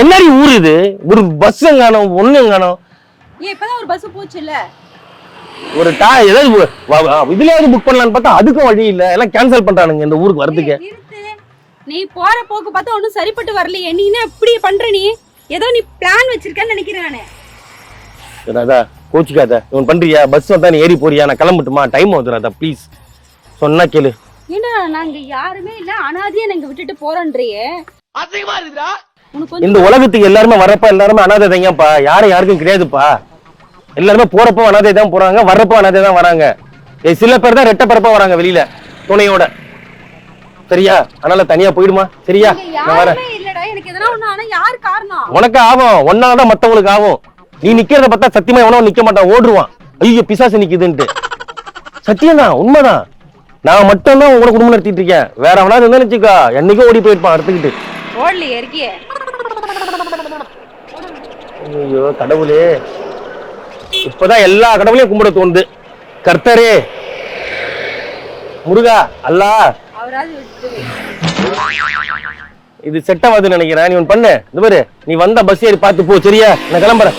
என்னடி ஊர் இது? ஒரு பஸ் காணோம் ஒண்ணும் காணோம் ஒரு பஸ் போச்சு இல்ல ஒரு டா ஏதாவது இதுலயாவது புக் பண்ணலாம்னு பார்த்தா அதுக்கும் வழி இல்ல. எல்லாம் கேன்சல் பண்றானுங்க இந்த ஊருக்கு வரதுக்கு நீ போற போக்கு பார்த்தா ஒன்றும் சரிப்பட்டு வரலையே. நீ என்ன இப்படி பண்ற நீ? ஏதோ நீ பிளான் வச்சிருக்கேன்னு நினைக்கிறேன் நானு. ராதா கோச்சிக்காத. இவன் பண்றியா? பஸ் வந்தா நீ ஏறி போறியா? நான் கிளம்பட்டுமா? டைம் ஆகுது ராதா ப்ளீஸ் சொன்னா கேளு. ஏண்டா நாங்க யாருமே இல்ல. அனாதையா நாங்க விட்டுட்டு போறோன்றியே உனக்கு கொஞ்சம் இந்த உலகத்துக்கு எல்லாருமே வரப்ப எல்லாருமே அனாதை தாங்கப்பா யாரும் யாருக்கும் கிடையாதுப்பா. எல்லாருமே போறப்போ அனாதை தான் போறாங்க வர்றப்போ அனாதை தான் வராங்க. ஏ, சில பேர் தான் ரெட்ட பரப்பா வராங்க வெளியில துணையோட. சரியா? அதனால தனியா போயிடுமா? சரியா? நான் வரேன். உனக்கு ஆகும். ஒன்னாலதான் மத்தவங்களுக்கு ஆகும். நீ நிக்கிறத பார்த்தா சத்தியமா எவனோ நிக்க மாட்டான் ஓடுருவான். ஐயோ பிசாசு நிக்குதுன்ட்டு. சத்தியம்தான் உண்மைதான். நான் மட்டும் தான் உங்களோட குடும்பம் நடத்திட்டு இருக்கேன். வேற அவனாவது இருந்தா நிச்சுக்கா என்னைக்கோ ஓடி போயிருப்பான் அடுத்துக்கிட்டு ஓடலையே இருக்கியே ஐயோ கடவுளே. இப்பதான் எல்லா கடவுளையும் கும்பிட தோணுது. கர்த்தரே. முருகா அல்லா. இது செட் ஆகாதுன்னு நினைக்கிறேன். நீ ஒன்று பண்ணு. இந்த பாரு நீ வந்த பஸ் ஏறி பார்த்து போ சரியா? நான் கிளம்புறேன்?